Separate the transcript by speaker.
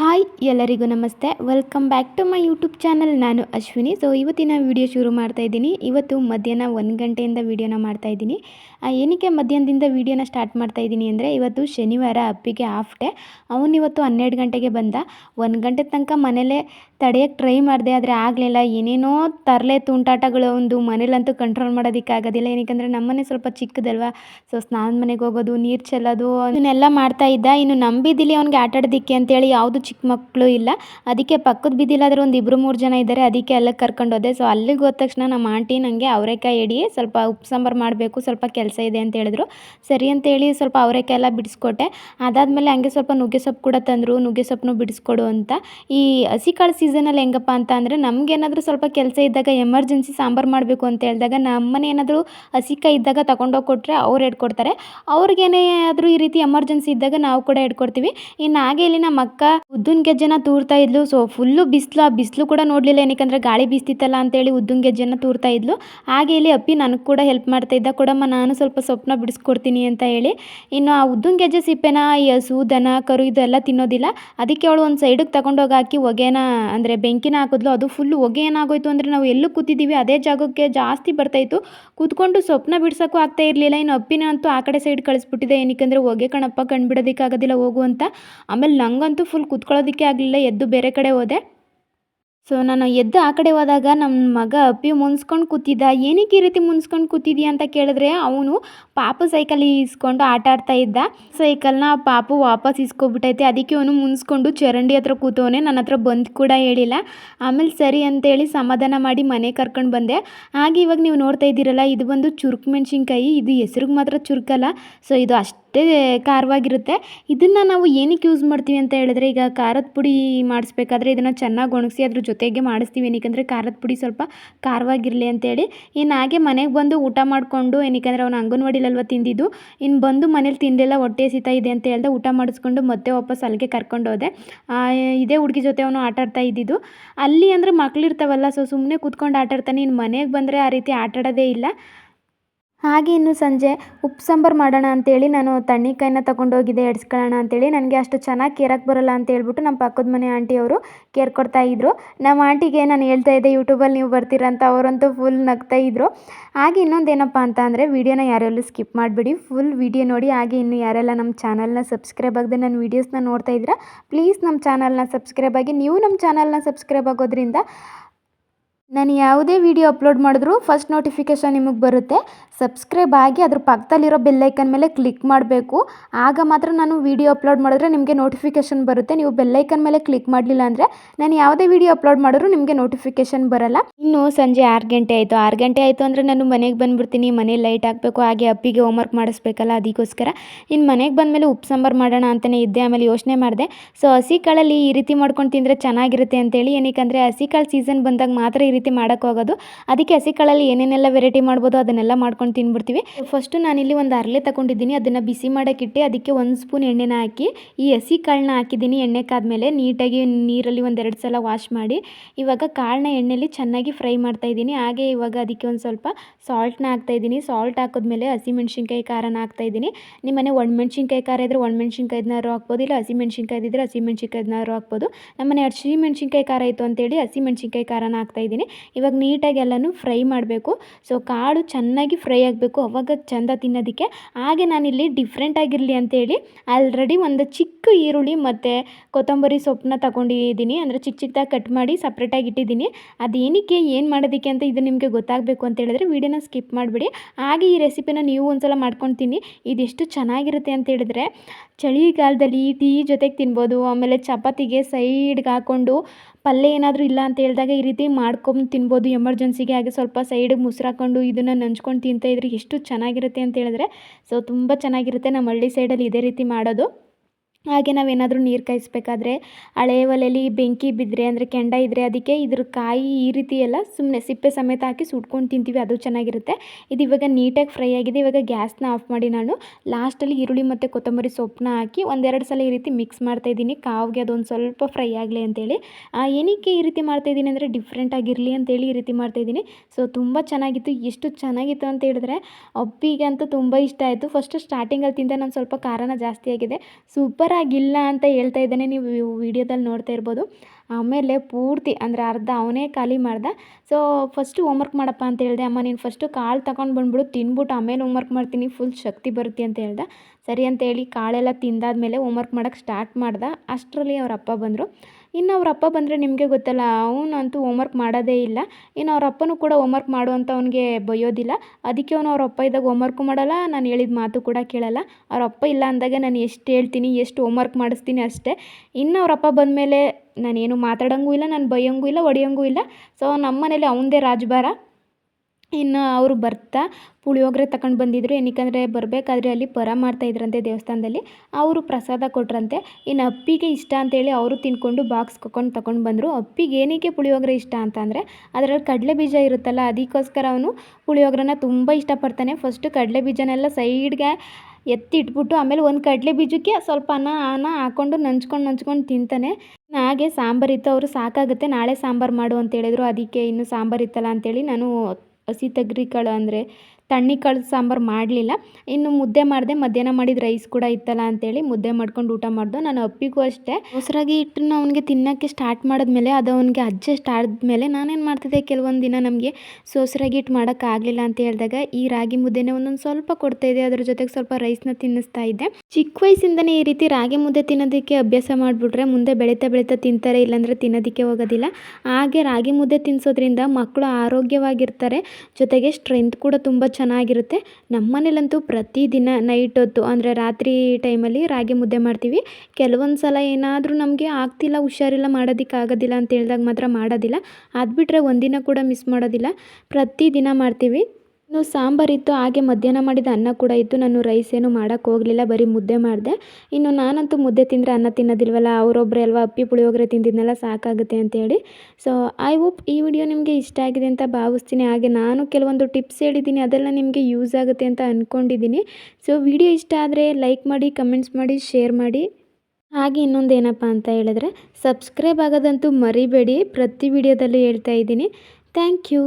Speaker 1: Hi ಎಲ್ಲರಿಗೂ ನಮಸ್ತೆ. Welcome back to my YouTube channel ನಾನು ಅಶ್ವಿನಿ. ಸೊ ಇವತ್ತಿನ ವಿಡಿಯೋ ಶುರು ಮಾಡ್ತಾ ಇದ್ದೀನಿ. ಇವತ್ತು ಮಧ್ಯಾಹ್ನ ಒಂದು ಗಂಟೆಯಿಂದ ವೀಡಿಯೋನ ಮಾಡ್ತಾ ಇದ್ದೀನಿ. ಏನಕ್ಕೆ ಮಧ್ಯಾಹ್ನದಿಂದ ವೀಡಿಯೋನ ಸ್ಟಾರ್ಟ್ ಮಾಡ್ತಾ ಇದ್ದೀನಿ ಅಂದರೆ, ಇವತ್ತು ಶನಿವಾರ ಅಪ್ಪಿಗೆ ಹಾಫ್ ಡೇ ಅವನು ಇವತ್ತು ಹನ್ನೆರಡು ಗಂಟೆಗೆ ಬಂದ. ಒಂದು ಗಂಟೆ ತನಕ ಮನೇಲೇ ತಡೆಯೋಕ್ಕೆ ಟ್ರೈ ಮಾಡಿದೆ, ಆದರೆ ಆಗಲಿಲ್ಲ. ಏನೇನೋ ತರಲೆ ತುಂಟಾಟಗಳು ಒಂದು ಮನೇಲಂತೂ ಕಂಟ್ರೋಲ್ ಮಾಡೋದಕ್ಕಾಗೋದಿಲ್ಲ ಏನಕ್ಕೆ ನಮ್ಮನೆ ಸ್ವಲ್ಪ ಚಿಕ್ಕದಲ್ವಾ? ಸೊ ಸ್ನಾನದ ಮನೆಗೆ ಹೋಗೋದು, ನೀರು ಚೆಲ್ಲೋದು, ಇವನ್ನೆಲ್ಲ ಮಾಡ್ತಾ ಇದ್ದ. ಇನ್ನು ನಮ್ಮ ಬೀದಿಲಿ ಅವ್ನಿಗೆ ಆಟ ಆಡೋದಕ್ಕೆ ಅಂತೇಳಿ ಯಾವುದು ಚಿಕ್ಕ ಮಕ್ಕಳು ಇಲ್ಲ. ಅದಕ್ಕೆ ಪಕ್ಕದ ಬೀದಿಲಾದ್ರೆ ಒಂದು ಇಬ್ಬರು ಮೂರು ಜನ ಇದ್ದಾರೆ ಅದಕ್ಕೆ ಎಲ್ಲ ಕರ್ಕೊಂಡು ಹೋದೆ. ಸೊ ಅಲ್ಲಿಗೆ ಹೋದ ತಕ್ಷಣ ನಮ್ಮ ಆಂಟಿ ನನಗೆ ಅವರೆಕಾಯಿ ಎಡಿ ಸ್ವಲ್ಪ ಉಪ್ಪು ಸಾಂಬಾರು ಮಾಡಬೇಕು, ಸ್ವಲ್ಪ ಕೆಲಸ ಇದೆ ಅಂತ ಹೇಳಿದ್ರು. ಸರಿ ಅಂತೇಳಿ ಸ್ವಲ್ಪ ಅವರೆಕಾಯಿ ಎಲ್ಲ ಬಿಡಿಸ್ಕೊಟ್ಟೆ. ಅದಾದಮೇಲೆ ಹಂಗೆ ಸ್ವಲ್ಪ ನುಗ್ಗೆ ಸೊಪ್ಪು ಕೂಡ ತಂದರು. ನುಗ್ಗೆ ಸೊಪ್ಪನ್ನು ಬಿಡಿಸ್ಕೊಡು ಅಂತ. ಈ ಹಸಿಕಾಳು ಸೀಸನಲ್ಲಿ ಹೆಂಗಪ್ಪ ಅಂತ ಅಂದರೆ ನಮಗೇನಾದರೂ ಸ್ವಲ್ಪ ಕೆಲಸ ಇದ್ದಾಗ ಎಮರ್ಜೆನ್ಸಿ ಸಾಂಬಾರು ಮಾಡಬೇಕು ಅಂತ ಹೇಳಿದಾಗ ನಮ್ಮನೆ ಏನಾದರೂ ಹಸಿಕಾಯಿ ಇದ್ದಾಗ ತಗೊಂಡೋಗಿ ಕೊಟ್ಟರೆ ಅವ್ರು ಹಿಡ್ಕೊಡ್ತಾರೆ ಅವ್ರಿಗೇನೇ ಆದರೂ ಈ ರೀತಿ ಎಮರ್ಜೆನ್ಸಿ ಇದ್ದಾಗ ನಾವು ಕೂಡ ಹಿಡ್ಕೊಡ್ತೀವಿ ಇನ್ನು ಹಾಗೆ ಇಲ್ಲಿ ನಮ್ಮ ಅಕ್ಕ ಉದ್ದಿನ ಗೆಜ್ಜೆನ ತೂರ್ತಾ ಇದ್ಲು. ಸೊ ಫುಲ್ಲು ಬಿಸಿಲು, ಆ ಬಿಸಿಲು ಕೂಡ ನೋಡಲಿಲ್ಲ. ಏನಕ್ಕೆ ಗಾಳಿ ಬೀಸ್ತಿತ್ತಲ್ಲ ಅಂತೇಳಿ ಉದ್ದಿನ ಗೆಜ್ಜೆನ ತೂರ್ತಾ ಇದ್ಲು. ಹಾಗೆ ಇಲ್ಲಿ ಅಪ್ಪಿ ನನಗೆ ಕೂಡ ಹೆಲ್ಪ್ ಮಾಡ್ತಾ ಇದ್ದ. ಕೊಡಮ್ಮ, ನಾನು ಸ್ವಲ್ಪ ಸೊಪ್ಪನ್ನ ಬಿಡಿಸ್ಕೊಡ್ತೀನಿ ಅಂತ ಹೇಳಿ. ಇನ್ನು ಆ ಉದ್ದಿನ ಗೆಜ್ಜೆ ಸಿಪ್ಪೆನ, ಈ ಹಸು, ದನ, ಕರು ಇದೆಲ್ಲ ತಿನ್ನೋದಿಲ್ಲ. ಅದಕ್ಕೆ ಅವಳು ಒಂದು ಸೈಡಿಗೆ ತಗೊಂಡೋಗಿ ಹಾಕಿ ಹೊಗೆನ ಅಂದರೆ ಬೆಂಕಿನ ಹಾಕಿದ್ಲು, ಅದು ಫುಲ್ಲು ಹೊಗೆ ಏನಾಗೋಯ್ತು ಅಂದರೆ ನಾವು ಎಲ್ಲೂ ಕೂತಿದ್ದೀವಿ, ಅದೇ ಜಾಗಕ್ಕೆ ಜಾಸ್ತಿ ಬರ್ತಾಯಿತ್ತು ಕೂತ್ಕೊಂಡು ಸ್ವಪ್ನ ಬಿಡ್ಸೋಕ್ಕೂ ಆಗ್ತಾ ಇರಲಿಲ್ಲ, ಇನ್ನು ಅಪ್ಪಿನ ಅಂತೂ ಆ ಕಡೆ ಸೈಡ್ ಕಳಿಸ್ಬಿಟ್ಟಿದೆ, ಏನಕ್ಕೆ ಹೊಗೆ ಕಣಪ್ಪ ಕಂಡುಬಿಡೋದಕ್ಕಾಗೋದಿಲ್ಲ ಹೋಗು ಅಂತ. ಆಮೇಲೆ ನಂಗಂತೂ ಫುಲ್ ಕುತ್ಕೊಳ್ಳೋದಕ್ಕೆ ಆಗಲಿಲ್ಲ, ಎದ್ದು ಬೇರೆ ಕಡೆ ಹೋದೆ. ಸೊ ನಾನು ಎದ್ದು ಆ ಕಡೆ ಹೋದಾಗ ನಮ್ಮ ಮಗ ಅಪ್ಪಿ ಮುನ್ಸ್ಕೊಂಡು ಕೂತಿದ್ದ. ಏನಕ್ಕೆ ಈ ರೀತಿ ಮುನ್ಸ್ಕೊಂಡು ಕೂತಿದ್ಯಾ? ಅಂತ ಕೇಳಿದ್ರೆ ಅವನು ಪಾಪು ಸೈಕಲ್ ಇಸ್ಕೊಂಡು ಆಟ ಆಡ್ತಾ ಇದ್ದ. ಸೈಕಲ್ನ ಪಾಪು ವಾಪಸ್ ಇಸ್ಕೊಬಿಟ್ಟೈತೆ ಅದಕ್ಕೆ ಅವನು ಮುನ್ಸ್ಕೊಂಡು ಚರಂಡಿ ಹತ್ರ ಕೂತವನೇ ನನ್ನ ಹತ್ರ ಬಂದು ಕೂಡ ಹೇಳಿಲ್ಲ. ಆಮೇಲೆ ಸರಿ ಅಂತೇಳಿ ಸಮಾಧಾನ ಮಾಡಿ ಮನೆ ಕರ್ಕೊಂಡು ಬಂದೆ. ಹಾಗೆ ಇವಾಗ ನೀವು ನೋಡ್ತಾ ಇದ್ದೀರಲ್ಲ, ಇದು ಬಂದು ಚುರುಕು ಮೆಣಸಿನ್ಕಾಯಿ. ಇದು ಹೆಸ್ರಿಗೆ ಮಾತ್ರ ಚುರುಕಲ್ಲ. ಸೊ ಇದು ಅಷ್ಟೇ ಖಾರವಾಗಿರುತ್ತೆ. ಇದನ್ನು ನಾವು ಏನಕ್ಕೆ ಯೂಸ್ ಮಾಡ್ತೀವಿ ಅಂತ ಹೇಳಿದ್ರೆ, ಈಗ ಖಾರದ ಪುಡಿ ಮಾಡಿಸ್ಬೇಕಾದ್ರೆ ಇದನ್ನು ಚೆನ್ನಾಗಿ ಒಣಗಿಸಿ ಅದ್ರ ಜೊತೆಗೆ ಮಾಡಿಸ್ತೀವಿ. ಏನಕ್ಕೆಂದ್ರೆ ಖಾರದ ಪುಡಿ ಸ್ವಲ್ಪ ಖಾರವಾಗಿರಲಿ ಅಂತೇಳಿ ಇನ್ನು ಹಾಗೆ ಮನೆಗೆ ಬಂದು ಊಟ ಮಾಡಿಕೊಂಡು ಏನಕ್ಕೆ ಅವನು ಅಂಗನವಾಡಿಲಲ್ವ ತಿಂದಿದ್ದು ಇನ್ನು ಬಂದು ಮನೇಲಿ ತಿಂದೆಲ್ಲ, ಹೊಟ್ಟೆ ಹಸಿತಾ ಇದೆ ಅಂತ ಹೇಳ್ದೆ ಊಟ ಮಾಡಿಸ್ಕೊಂಡು ಮತ್ತೆ ವಾಪಸ್ ಅಲ್ಲಿಗೆ ಕರ್ಕೊಂಡು ಹೋದೆ. ಇದೇ ಹುಡುಗಿ ಜೊತೆ ಅವನು ಆಟ ಆಡ್ತಾ ಇದ್ದಿದ್ದು. ಅಲ್ಲಿ ಅಂದರೆ ಮಕ್ಕಳಿರ್ತಾವಲ್ಲ ಸೊ ಸುಮ್ಮನೆ ಕೂತ್ಕೊಂಡು ಆಟ ಆಡ್ತಾನೆ. ಇನ್ನು ಮನೆಗೆ ಬಂದರೆ ಆ ರೀತಿ ಆಟ ಆಡೋದೇ ಇಲ್ಲ. ಹಾಗೆ ಇನ್ನು ಸಂಜೆ ಉಪ್ಪು ಸಾಂಬಾರು ಮಾಡೋಣ ಅಂತೇಳಿ ನಾನು ತಣ್ಣಿಕಾಯಿನ ತಗೊಂಡೋಗಿದ್ದೆ ಎಡ್ಸ್ಕೊಳ್ಳೋಣ ಅಂತೇಳಿ. ನನಗೆ ಅಷ್ಟು ಚೆನ್ನಾಗಿ ಕೇರಕ್ಕೆ ಬರೋಲ್ಲ ಅಂತ ಹೇಳ್ಬಿಟ್ಟು ನಮ್ಮ ಪಕ್ಕದ ಮನೆ ಆಂಟಿಯವರು ಕೇರ್ ಕೊಡ್ತಾ ಇದ್ರು. ನಮ್ಮ ಆಂಟಿಗೆ ನಾನು ಹೇಳ್ತಾ ಇದ್ದೆ ಯೂಟ್ಯೂಬಲ್ಲಿ ನೀವು ಬರ್ತೀರಂತ. ಅವರಂತೂ ಫುಲ್ ನಗ್ತಾ ಇದ್ದರು ಹಾಗೆ ಇನ್ನೊಂದು ಏನಪ್ಪ ಅಂತ ಅಂದರೆ ವೀಡಿಯೋನ ಯಾರೆಲ್ಲೂ ಸ್ಕಿಪ್ ಮಾಡಿಬಿಡಿ. ಫುಲ್ ವೀಡಿಯೋ ನೋಡಿ, ಹಾಗೆ ಇನ್ನು ಯಾರೆಲ್ಲ ನಮ್ಮ ಚಾನಲ್ನ ಸಬ್ಸ್ಕ್ರೈಬ್ ಆಗದೆ ನನ್ನ ವೀಡಿಯೋಸ್ನ ನೋಡ್ತಾ ಇದ್ದೀರಾ ಪ್ಲೀಸ್ ನಮ್ಮ ಚಾನಲ್ನ ಸಬ್ಸ್ಕ್ರೈಬ್ ಆಗಿ, ನೀವು ನಮ್ಮ ಚಾನಲ್ನ ಸಬ್ಸ್ಕ್ರೈಬ್ ಆಗೋದ್ರಿಂದ ನಾನು ಯಾವುದೇ ವಿಡಿಯೋ ಅಪ್ಲೋಡ್ ಮಾಡಿದ್ರೂ ಫಸ್ಟ್ ನೋಟಿಫಿಕೇಷನ್ ನಿಮಗೆ ಬರುತ್ತೆ. ಸಬ್ಸ್ಕ್ರೈಬ್ ಆಗಿ ಅದ್ರ ಪಕ್ಕದಲ್ಲಿರೋ ಬೆಲ್ಲೈಕನ್ ಮೇಲೆ ಕ್ಲಿಕ್ ಮಾಡಬೇಕು. ಆಗ ಮಾತ್ರ ನಾನು ವಿಡಿಯೋ ಅಪ್ಲೋಡ್ ಮಾಡಿದ್ರೆ ನಿಮಗೆ ನೋಟಿಫಿಕೇಷನ್ ಬರುತ್ತೆ. ನೀವು ಬೆಲ್ಲೈಕನ್ ಮೇಲೆ ಕ್ಲಿಕ್ ಮಾಡಲಿಲ್ಲ ಅಂದರೆ ನಾನು ಯಾವುದೇ ವಿಡಿಯೋ ಅಪ್ಲೋಡ್ ಮಾಡಿದ್ರು ನಿಮಗೆ ನೋಟಿಫಿಕೇಷನ್ ಬರಲ್ಲ. ಇನ್ನು ಸಂಜೆ ಆರು ಗಂಟೆ ಆಯಿತು. ಆರು ಗಂಟೆ ಆಯಿತು ಅಂದರೆ ನಾನು ಮನೆಗೆ ಬಂದುಬಿಡ್ತೀನಿ. ಮನೆ ಲೈಟ್ ಹಾಕಬೇಕು. ಹಾಗೆ ಅಪ್ಪಿಗೆ ಹೋಮ್ವರ್ಕ್ ಮಾಡಿಸ್ಬೇಕಲ್ಲ, ಅದಕ್ಕೋಸ್ಕರ. ಇನ್ನು ಮನೆಗೆ ಬಂದಮೇಲೆ ಉಪ್ಪು ಸಾಂಬಾರು ಮಾಡೋಣ ಅಂತಲೇ ಇದ್ದೆ. ಆಮೇಲೆ ಯೋಚನೆ ಮಾಡಿದೆ. ಸೊ ಹಸಿ ಕಾಳಲ್ಲಿ ಈ ರೀತಿ ಮಾಡ್ಕೊಂಡು ತಿಂದರೆ ಚೆನ್ನಾಗಿರುತ್ತೆ ಅಂತೇಳಿ. ಏನಕ್ಕೆ ಅಂದರೆ ಹಸಿ ಕಾಳು ಸೀಸನ್ ಬಂದಾಗ ಮಾತ್ರ ಈ ರೀತಿ ಮಾಡೋಕ್ಕೆ ಹೋಗೋದು ಅದಕ್ಕೆ ಹಸಿ ಕಾಳಲ್ಲಿ ಏನೇನೆಲ್ಲ ವೆರೈಟಿ ಮಾಡ್ಬೋದು ಅದನ್ನೆಲ್ಲ ಮಾಡ್ಕೊಂಡು ತಿಂದ್ಬಿಡ್ತೀವಿ ಫಸ್ಟು ನಾನಿಲ್ಲಿ ಒಂದು ಅರಳೆ ತಗೊಂಡಿದ್ದೀನಿ. ಅದನ್ನು ಬಿಸಿ ಮಾಡೋಕ್ಕಿಟ್ಟೆ ಅದಕ್ಕೆ ಒಂದು ಸ್ಪೂನ್ ಎಣ್ಣೆನ ಹಾಕಿ ಈ ಹಸಿ ಕಾಳನ್ನ ಹಾಕಿದ್ದೀನಿ. ಎಣ್ಣೆ ಕಾದ್ಮೇಲೆ ನೀಟಾಗಿ ನೀರಲ್ಲಿ ಒಂದೆರಡು ಸಲ ವಾಶ್ ಮಾಡಿ. ಇವಾಗ ಕಾಳನ್ನ ಎಣ್ಣೆಲಿ ಚೆನ್ನಾಗಿ ಫ್ರೈ ಮಾಡ್ತಾ ಇದ್ದೀನಿ. ಹಾಗೆ ಇವಾಗ ಅದಕ್ಕೆ ಒಂದು ಸ್ವಲ್ಪ ಸಾಲ್ಟ್ನ ಹಾಕ್ತಾ ಇದ್ದೀನಿ. ಸಾಲ್ಟ್ ಹಾಕಿದ್ಮೇಲೆ ಹಸಿಮೆಣ್ಸಿನ್ಕಾಯಿ ಖಾರನ ಹಾಕ್ತಾ ಇದ್ದೀನಿ. ನಿಮ್ಮನೆ ಒಣಮೆಣ್ಸಿನ್ಕಾಯಿ ಖಾರ ಇದ್ದರೆ ಒಣಮೆಣ್ಸಿನ್ಕಾಯಿದ್ನಾರು ಹಾಕ್ಬೋದು. ಇಲ್ಲ ಹಸಿಮೆಣ್ಸಿನ್ಕಾಯಿ ಇದ್ದರೆ ಹಸಿಮೆಣ್ಸಿನ್ಕಾಯಿದ್ನಾರು ಹಾಕ್ಬೋದು. ನಮ್ಮನೆ ಹಸಿಮೆಣ್ಸಿನ್ಕಾಯಿ ಖಾರ ಇತ್ತು ಅಂತೇಳಿ ಹಸಿಮೆಣ್ಸಿನ್ಕಾಯಿ ಖಾರನ ಹಾಕ್ತಾ ಇದ್ದೀನಿ. ಇವಾಗ ನೀಟಾಗಿ ಎಲ್ಲನೂ ಫ್ರೈ ಮಾಡಬೇಕು. ಸೊ ಕಾಳು ಚೆನ್ನಾಗಿ ಫ್ರೈ ಆಗಬೇಕು ಅವಾಗ ಚಂದ ತಿನ್ನೋದಕ್ಕೆ. ಹಾಗೆ ನಾನಿಲ್ಲಿ ಡಿಫ್ರೆಂಟ್ ಆಗಿರಲಿ ಅಂತೇಳಿ ಆಲ್ರೆಡಿ ಒಂದು ಚಿಕ್ಕ ಈರುಳ್ಳಿ ಮತ್ತು ಕೊತ್ತಂಬರಿ ಸೊಪ್ಪನ್ನ ತಗೊಂಡಿದ್ದೀನಿ. ಅಂದರೆ ಚಿಕ್ಕ ಚಿಕ್ಕದಾಗಿ ಕಟ್ ಮಾಡಿ ಸಪ್ರೇಟಾಗಿ ಇಟ್ಟಿದ್ದೀನಿ. ಅದೇನಕ್ಕೆ, ಏನು ಮಾಡೋದಕ್ಕೆ ಅಂತ ಇದು ನಿಮಗೆ ಗೊತ್ತಾಗಬೇಕು ಅಂತ ಹೇಳಿದ್ರೆ ವೀಡಿಯೋನ ಸ್ಕಿಪ್ ಮಾಡಿಬಿಡಿ. ಹಾಗೆ ಈ ರೆಸಿಪಿನ ನೀವು ಒಂದ್ಸಲ ಮಾಡ್ಕೊಂಡು ತಿನ್ನಿ ಇದೆಷ್ಟು ಚೆನ್ನಾಗಿರುತ್ತೆ ಅಂತ ಹೇಳಿದ್ರೆ ಚಳಿಗಾಲದಲ್ಲಿ ಟೀ ಜೊತೆಗೆ ತಿನ್ಬೋದು, ಆಮೇಲೆ ಚಪಾತಿಗೆ ಸೈಡ್ಗೆ ಹಾಕ್ಕೊಂಡು ಪಲ್ಯ ಏನಾದರೂ ಇಲ್ಲ ಅಂತ ಹೇಳಿದಾಗ ಈ ರೀತಿ ಮಾಡ್ಕೊಂಡು ತಿನ್ಬೋದು. ಎಮರ್ಜೆನ್ಸಿಗೆ ಹಾಗೆ ಸ್ವಲ್ಪ ಸೈಡಿಗೆ ಮೊಸ್ರು ಹಾಕ್ಕೊಂಡು ಇದನ್ನು ನಂಚ್ಕೊಂಡು ತಿಂತಾ ಇದ್ರೆ ಎಷ್ಟು ಚೆನ್ನಾಗಿರುತ್ತೆ ಅಂತ ಹೇಳಿದ್ರೆ. ಸೊ ತುಂಬ ಚೆನ್ನಾಗಿರುತ್ತೆ. ನಮ್ಮ ಹಳ್ಳಿ ಸೈಡಲ್ಲಿ ಇದೇ ರೀತಿ ಮಾಡೋದು. ಹಾಗೆ ನಾವೇನಾದರೂ ನೀರು ಕಾಯಿಸ್ಬೇಕಾದ್ರೆ ಹಳೆ ಒಲೆಯಲ್ಲಿ ಬೆಂಕಿ ಬಿದ್ದರೆ ಅಂದರೆ ಕೆಂಡ ಇದ್ದರೆ ಅದಕ್ಕೆ ಇದ್ರ ಕಾಯಿ ಈ ರೀತಿ ಎಲ್ಲ ಸುಮ್ಮನೆ ಸಿಪ್ಪೆ ಸಮೇತ ಹಾಕಿ ಸುಟ್ಕೊಂಡು ತಿಂತೀವಿ, ಅದು ಚೆನ್ನಾಗಿರುತ್ತೆ. ಇದು ಇವಾಗ ನೀಟಾಗಿ ಫ್ರೈ ಆಗಿದೆ, ಇವಾಗ ಗ್ಯಾಸ್ನ ಆಫ್ ಮಾಡಿ ನಾನು ಲಾಸ್ಟಲ್ಲಿ ಈರುಳ್ಳಿ ಮತ್ತು ಕೊತ್ತಂಬರಿ ಸೊಪ್ಪನ್ನ ಹಾಕಿ ಒಂದೆರಡು ಸಲ ಈ ರೀತಿ ಮಿಕ್ಸ್ ಮಾಡ್ತಾ ಇದ್ದೀನಿ. ಕಾವಿಗೆ ಅದೊಂದು ಸ್ವಲ್ಪ ಫ್ರೈ ಆಗಲಿ ಅಂತೇಳಿ. ಏನಕ್ಕೆ ಈ ರೀತಿ ಮಾಡ್ತಾಯಿದ್ದೀನಿ ಅಂದರೆ ಡಿಫ್ರೆಂಟ್ ಆಗಿರಲಿ ಅಂತೇಳಿ ಈ ರೀತಿ ಮಾಡ್ತಾಯಿದ್ದೀನಿ ಸೊ, ತುಂಬ ಚೆನ್ನಾಗಿತ್ತು ಎಷ್ಟು ಚೆನ್ನಾಗಿತ್ತು ಅಂತ ಹೇಳಿದ್ರೆ ಅಪ್ಪಿಗಂತೂ ತುಂಬ ಇಷ್ಟ ಆಯಿತು. ಫಸ್ಟ್ ಸ್ಟಾರ್ಟಿಂಗಲ್ಲಿ ತಿಂದೆ ನಾನು ಸ್ವಲ್ಪ ಖಾರನ ಜಾಸ್ತಿ ಆಗಿದೆ. ಸೂಪರ್ ಆಗಿಲ್ಲ ಅಂತ ಹೇಳ್ತಾ ಇದ್ದಾನೆ. ನೀವು ವಿಡಿಯೋದಲ್ಲಿ ನೋಡ್ತಾ ಇರ್ಬೋದು. ಆಮೇಲೆ ಪೂರ್ತಿ ಅಂದರೆ ಅರ್ಧ ಅವನೇ ಖಾಲಿ ಮಾಡ್ದ. ಸೊ ಫಸ್ಟು ಹೋಮ್ವರ್ಕ್ ಮಾಡಪ್ಪ ಅಂತ ಹೇಳಿದೆ. ಅಮ್ಮ, ನೀನು ಫಸ್ಟು ಕಾಳು ತಗೊಂಡು ಬಂದ್ಬಿಡು, ತಿನ್ಬಿಟ್ಟು ಆಮೇಲೆ ಹೋಮ್ವರ್ಕ್ ಮಾಡ್ತೀನಿ. ಫುಲ್ ಶಕ್ತಿ ಬರುತ್ತೆ ಅಂತ ಹೇಳ್ದೆ. ಸರಿ ಅಂತ ಹೇಳಿ ಕಾಳೆಲ್ಲ ತಿಂದಾದ ಮೇಲೆ ಹೋಮ್ವರ್ಕ್ ಮಾಡೋಕ್ಕೆ ಸ್ಟಾರ್ಟ್ ಮಾಡ್ದೆ. ಅಷ್ಟರಲ್ಲಿ ಅವ್ರ ಅಪ್ಪ ಬಂದರು. ಇನ್ನು ಅವ್ರ ಅಪ್ಪ ಬಂದರೆ ನಿಮಗೆ ಗೊತ್ತಲ್ಲ, ಅವನಂತೂ ಹೋಮ್ವರ್ಕ್ ಮಾಡೋದೇ ಇಲ್ಲ. ಇನ್ನು ಅವ್ರ ಅಪ್ಪನೂ ಕೂಡ ಹೋಮ್ವರ್ಕ್ ಮಾಡು ಅಂತ ಅವ್ನಿಗೆ ಬೈಯೋದಿಲ್ಲ. ಅದಕ್ಕೆ ಅವನು ಅವ್ರ ಅಪ್ಪ ಇದ್ದಾಗ ಹೋಮ್ವರ್ಕು ಮಾಡಲ್ಲ, ನಾನು ಹೇಳಿದ ಮಾತು ಕೂಡ ಕೇಳಲ್ಲ. ಅವ್ರ ಅಪ್ಪ ಇಲ್ಲ ಅಂದಾಗ ನಾನು ಎಷ್ಟು ಹೇಳ್ತೀನಿ, ಎಷ್ಟು ಹೋಮ್ವರ್ಕ್ ಮಾಡಿಸ್ತೀನಿ ಅಷ್ಟೇ. ಇನ್ನು ಅವ್ರ ಅಪ್ಪ ಬಂದಮೇಲೆ ನಾನೇನು ಮಾತಾಡೋಂಗೂ ಇಲ್ಲ, ನಾನು ಬೈಯೋಂಗೂ ಇಲ್ಲ, ಹೊಡಿಯೋಂಗೂ ಇಲ್ಲ. ಸೊ ನಮ್ಮ ಮನೇಲಿ ಅವನದೇ ರಾಜಭಾರ. ಇನ್ನು ಅವರು ಬರ್ತಾ ಪುಳಿಯೋಗರೆ ತಗೊಂಡು ಬಂದಿದ್ದರು ಏನಕ್ಕಂದರೆ ಬರಬೇಕಾದ್ರೆ ಅಲ್ಲಿ ಪರ ಮಾಡ್ತಾಯಿದ್ರಂತೆ ದೇವಸ್ಥಾನದಲ್ಲಿ. ಅವರು ಪ್ರಸಾದ ಕೊಟ್ರಂತೆ. ಇನ್ನು ಅಪ್ಪಿಗೆ ಇಷ್ಟ ಅಂತೇಳಿ ಅವರು ತಿನ್ಕೊಂಡು ಬಾಕ್ಸ್ ಕೊಕೊಂಡು ತಗೊಂಡು ಬಂದರು. ಅಪ್ಪಿಗೆ ಏನಕ್ಕೆ ಪುಳಿಯೋಗರೆ ಇಷ್ಟ ಅಂತ ಅಂದರೆ ಅದರಲ್ಲಿ ಕಡಲೆ ಬೀಜ ಇರುತ್ತಲ್ಲ, ಅದಕ್ಕೋಸ್ಕರ ಅವನು ಪುಳಿಯೋಗರೆನ ತುಂಬ ಇಷ್ಟಪಡ್ತಾನೆ. ಫಸ್ಟು ಕಡಲೆ ಬೀಜನೆಲ್ಲ ಸೈಡ್ಗೆ ಎತ್ತಿ ಇಟ್ಬಿಟ್ಟು ಆಮೇಲೆ ಒಂದು ಕಡಲೆ ಬೀಜಕ್ಕೆ ಸ್ವಲ್ಪ ಅನ್ನ ಅನ್ನ ಹಾಕ್ಕೊಂಡು ನಂಚ್ಕೊಂಡು ನಂಚ್ಕೊಂಡು ತಿಂತಾನೆ. ಹಾಗೆ ಸಾಂಬಾರಿತ್ತು ಅವರು ಸಾಕಾಗುತ್ತೆ. ನಾಳೆ ಸಾಂಬಾರು ಮಾಡು ಅಂತ ಹೇಳಿದ್ರು. ಅದಕ್ಕೆ ಇನ್ನು ಸಾಂಬಾರು ಇತ್ತಲ್ಲ ಅಂತೇಳಿ ನಾನು ಹಸಿ ಕಾಳು ಅಂದರೆ ಕಾಳು ಸಾಂಬಾರು ಮಾಡಲಿಲ್ಲ. ಇನ್ನು ಮುದ್ದೆ ಮಾಡಿದೆ, ಮಧ್ಯಾಹ್ನ ಮಾಡಿದ ರೈಸ್ ಕೂಡ ಇತ್ತಲ್ಲ ಅಂತೇಳಿ ಮುದ್ದೆ ಮಾಡ್ಕೊಂಡು ಊಟ ಮಾಡ್ದೆ. ನಾನು ಅಪ್ಪಿಗೂ ಅಷ್ಟೇ. ಮೊಸರಾಗಿ ಹಿಟ್ಟನ್ನ ಅವನಿಗೆ ತಿನ್ನೋಕ್ಕೆ ಸ್ಟಾರ್ಟ್ ಮಾಡಿದ್ಮೇಲೆ ಅದು ಅವನಿಗೆ ಅಡ್ಜಸ್ಟ್ ಆದಮೇಲೆ ನಾನೇನು ಮಾಡ್ತಿದ್ದೆ ಕೆಲವೊಂದು ದಿನ ನಮಗೆ ಸೊಸರಾಗಿ ಹಿಟ್ಟು ಮಾಡೋಕ್ಕಾಗಲಿಲ್ಲ ಅಂತ ಹೇಳಿದಾಗ ಈ ರಾಗಿ ಮುದ್ದೆನೇ ಒಂದೊಂದು ಸ್ವಲ್ಪ ಕೊಡ್ತಾಯಿದ್ದೆ ಅದ್ರ ಜೊತೆಗೆ ಸ್ವಲ್ಪ ರೈಸ್ನ ತಿನ್ನಿಸ್ತಾ ಇದ್ದೆ. ಚಿಕ್ಕ ವಯಸ್ಸಿಂದನೇ ಈ ರೀತಿ ರಾಗಿ ಮುದ್ದೆ ತಿನ್ನೋದಕ್ಕೆ ಅಭ್ಯಾಸ ಮಾಡಿಬಿಟ್ರೆ ಮುಂದೆ ಬೆಳೀತಾ ಬೆಳೀತಾ ತಿಂತಾರೆ, ಇಲ್ಲಾಂದರೆ ತಿನ್ನೋದಕ್ಕೆ ಹೋಗೋದಿಲ್ಲ. ಹಾಗೆ ರಾಗಿ ಮುದ್ದೆ ತಿನ್ನಿಸೋದ್ರಿಂದ ಮಕ್ಕಳು ಆರೋಗ್ಯವಾಗಿರ್ತಾರೆ. ಜೊತೆಗೆ ಸ್ಟ್ರೆಂತ್ ಕೂಡ ತುಂಬ ಚೆನ್ನಾಗಿರುತ್ತೆ. ನಮ್ಮ ಮನೇಲಂತೂ ಪ್ರತಿದಿನ ನೈಟ್ ಹೊತ್ತು, ಅಂದರೆ ರಾತ್ರಿ ಟೈಮಲ್ಲಿ ರಾಗಿ ಮುದ್ದೆ ಮಾಡ್ತೀವಿ. ಕೆಲವೊಂದು ಸಲ ಏನಾದರೂ ನಮಗೆ ಆಗ್ತಿಲ್ಲ, ಹುಷಾರಿಲ್ಲ ಮಾಡೋದಕ್ಕೆ ಆಗೋದಿಲ್ಲ ಅಂತ ಹೇಳಿದಾಗ ಮಾತ್ರ ಮಾಡೋದಿಲ್ಲ. ಅದು ಬಿಟ್ಟರೆ ಒಂದಿನ ಕೂಡ ಮಿಸ್ ಮಾಡೋದಿಲ್ಲ. ಪ್ರತಿದಿನ ಮಾಡ್ತೀವಿ. ಇನ್ನು ಸಾಂಬಾರಿತ್ತು ಹಾಗೆ ಮಧ್ಯಾಹ್ನ ಮಾಡಿದ ಅನ್ನ ಕೂಡ ಇತ್ತು. ನಾನು ರೈಸ್ ಏನು ಮಾಡೋಕ್ಕೆ ಹೋಗಲಿಲ್ಲ, ಬರೀ ಮುದ್ದೆ ಮಾಡಿದೆ. ಇನ್ನು ನಾನಂತೂ ಮುದ್ದೆ ತಿಂದರೆ ಅನ್ನ ತಿನ್ನೋದಿಲ್ವಲ್ಲ ಅವರೊಬ್ಬರೇ ಅಲ್ವಾ, ಅಪ್ಪಿ ಪುಳಿಯೋಗರೆ ತಿಂದಿದ್ನೆಲ್ಲ, ಸಾಕಾಗುತ್ತೆ ಅಂತೇಳಿ ಸೊ ಐ ಹೋಪ್ ಈ ವಿಡಿಯೋ ನಿಮಗೆ ಇಷ್ಟ ಆಗಿದೆ ಅಂತ ಭಾವಿಸ್ತೀನಿ. ಹಾಗೆ ನಾನು ಕೆಲವೊಂದು ಟಿಪ್ಸ್ ಹೇಳಿದ್ದೀನಿ, ಅದೆಲ್ಲ ನಿಮಗೆ ಯೂಸ್ ಆಗುತ್ತೆ ಅಂತ ಅಂದ್ಕೊಂಡಿದ್ದೀನಿ ಸೊ ವಿಡಿಯೋ ಇಷ್ಟ ಆದರೆ ಲೈಕ್ ಮಾಡಿ ಕಮೆಂಟ್ಸ್ ಮಾಡಿ ಶೇರ್ ಮಾಡಿ. ಹಾಗೆ ಇನ್ನೊಂದು ಏನಪ್ಪ ಅಂತ ಹೇಳಿದ್ರೆ ಸಬ್ಸ್ಕ್ರೈಬ್ ಆಗೋದಂತೂ ಮರಿಬೇಡಿ. ಪ್ರತಿ ವಿಡಿಯೋದಲ್ಲೂ ಹೇಳ್ತಾ ಇದ್ದೀನಿ. Thank you